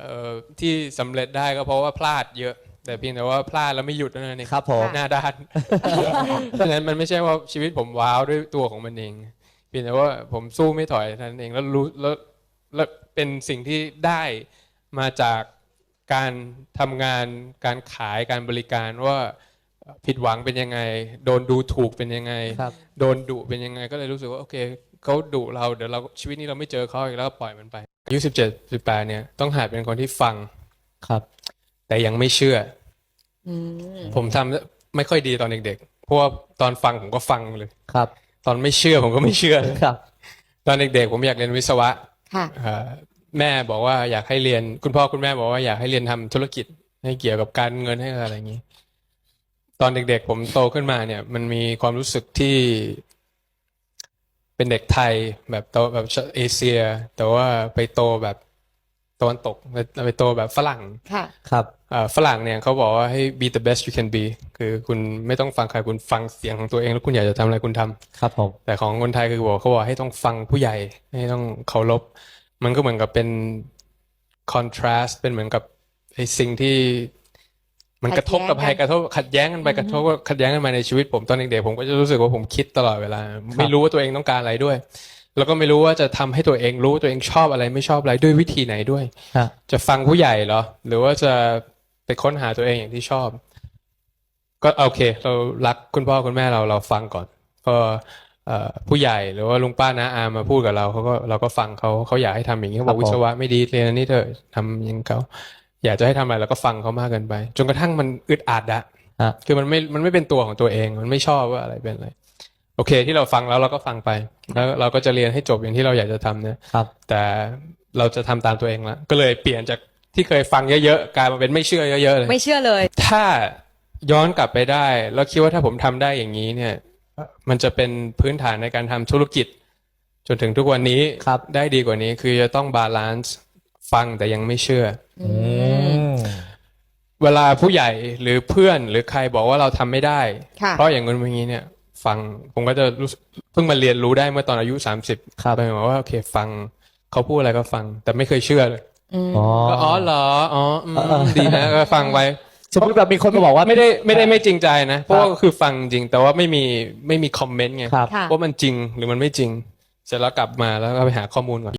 เอ่อที่สำเร็จได้ก็เพราะว่าพลาดเยอะ แต่เพียงแต่ว่าพลาดแล้วไม่หยุดเท่านั้นเองครับผมหน้าด้านเพราะฉะนั้นมันไม่ใช่ว่าชีวิตผมว้าวด้วยตัวของมันเองเพียงแต่ว่าผมสู้ไม่ถอยเท่านั้นเองแล้วรู้แล้วแล้วเป็นสิ่งที่ได้มาจากการทำงานการขายการบริการว่าผิดหวังเป็นยังไง โดนดูถูกเป็นยังไงครับโดนดุเป็นยังไง ก็เลยรู้สึกว่าโอเค เขาดุเราเดี๋ยวเราชีวิตนี้เราไม่เจอเขาอีกแล้วก็ปล่อยมันไปอายุสิบเจ็ดสิบแปดเนี่ยต้องหัดเป็นคนที่ฟังครับ แต่ยังไม่เชื่ออืมผมทำไม่ค่อยดีตอนเด็กๆเพราะว่าตอนฟังผมก็ฟังเลยครับ ตอนไม่เชื่อผมก็ไม่เชื่อครับ ตอนเด็กๆผมอยากเรียนวิศวะค่ะเอ่อแม่บอกว่าอยากให้เรียนคุณพ่อคุณแม่บอกว่าอยากให้เรียนทำธุรกิจให้เกี่ยวกับการเงินให้อะไรอย่างนี้ ตอนเด็กๆ ผมโตขึ้นมาเนี่ย มันมีความรู้สึกที่ เป็นเด็กไทยแบบโตแบบเอเชีย แต่ว่าไปโตแบบตะวันตกไปไปโตแบบฝรั่งค่ะครับเอ่อฝรั่งเนี่ยเขาบอกว่าให้ be the best you can be คือคุณไม่ต้องฟังใครคุณฟังเสียงของตัวเองแล้วคุณอยากจะทำอะไรคุณทำครับผมแต่ของคนไทยคือบอกเขาบอกให้ต้องฟังผู้ใหญ่ให้ต้องเคารพมันก็เหมือนกับเป็น contrast เป็นเหมือนกับไอ้สิ่งที่ มันกระทบกับขัใครดแย้งกันกระทบขัดแย้งกันไปกระทบขัดแย้งกันมาในชีวิตผมตอนเด็กๆผมก็จะรู้สึกว่าผมคิดตลอดเวลา ไม่รู้ว่าตัวเองต้องการอะไรด้วย แล้วก็ไม่รู้ว่าจะทำให้ตัวเองรู้ว่าตัวเองชอบอะไรไม่ชอบอะไรด้วยวิธีไหนด้วยฮะจะฟังผู้ใหญ่เหรอ หรือว่าจะไปค้นหาตัวเองอย่างที่ชอบ ก็โอเค เรารักคุณพ่อคุณแม่เราเราฟังก่อนพอเอ่อผู้ใหญ่หรือว่าลุงป้าน้าอามาพูดกับเราเขาก็เราก็ฟังเขาเขาอยากให้ทำอย่างนี้เขาบอกครับผมวิศวะไม่ดีเรียนอันนี้เถอะทำอย่างเขา อยากจะให้ทำอะไรเราก็ฟังเขามากเกินไป จนกระทั่งมันอึดอัดอะฮะคือมันไม่มันไม่เป็นตัวของตัวเอง มันไม่ชอบว่าอะไรเป็นอะไรโอเค ที่เราฟังแล้วเราก็ฟังไป แล้วเราก็จะเรียนให้จบอย่างที่เราอยากจะทำเนี่ยครับแต่เราจะทำตามตัวเองแล้วก็เลยเปลี่ยนจากที่เคยฟังเยอะๆกลายมาเป็นไม่เชื่อเยอะๆเลย ไม่เชื่อเลย ถ้าย้อนกลับไปได้ แล้วคิดว่าถ้าผมทำได้อย่างนี้เนี่ย มันจะเป็นพื้นฐานในการทำธุรกิจ จนถึงทุกวันนี้ครับได้ดีกว่านี้คือจะต้องบาลานซ์ฟังแต่ยังไม่เชื่ออืม เวลาผู้ใหญ่หรือเพื่อนหรือใครบอกว่าเราทำไม่ได้ ค่ะ เพราะอย่างนั้นอย่างนี้เนี่ย ฟังผมก็จะรู้สึกเพิ่งมาเรียนรู้ได้เมื่อตอนอายุสามสิบครับไปบอกว่าโอเค ฟังเขาพูดอะไรก็ฟัง แต่ไม่เคยเชื่อเลยอืมอ๋อก็อ๋อเหรออ๋ออืมเออดีนะก็ฟังไปสมมติแบบมีคนมาบอกว่าไม่ได้ไม่ได้ไม่จริงใจนะเพราะว่าคือฟังจริงแต่ว่าไม่มีไม่มีคอมเมนต์ไงครับค่ะว่ามันจริงหรือมันไม่จริง เสร็จแล้วกลับมาแล้วก็ไปหาข้อมูลก่อน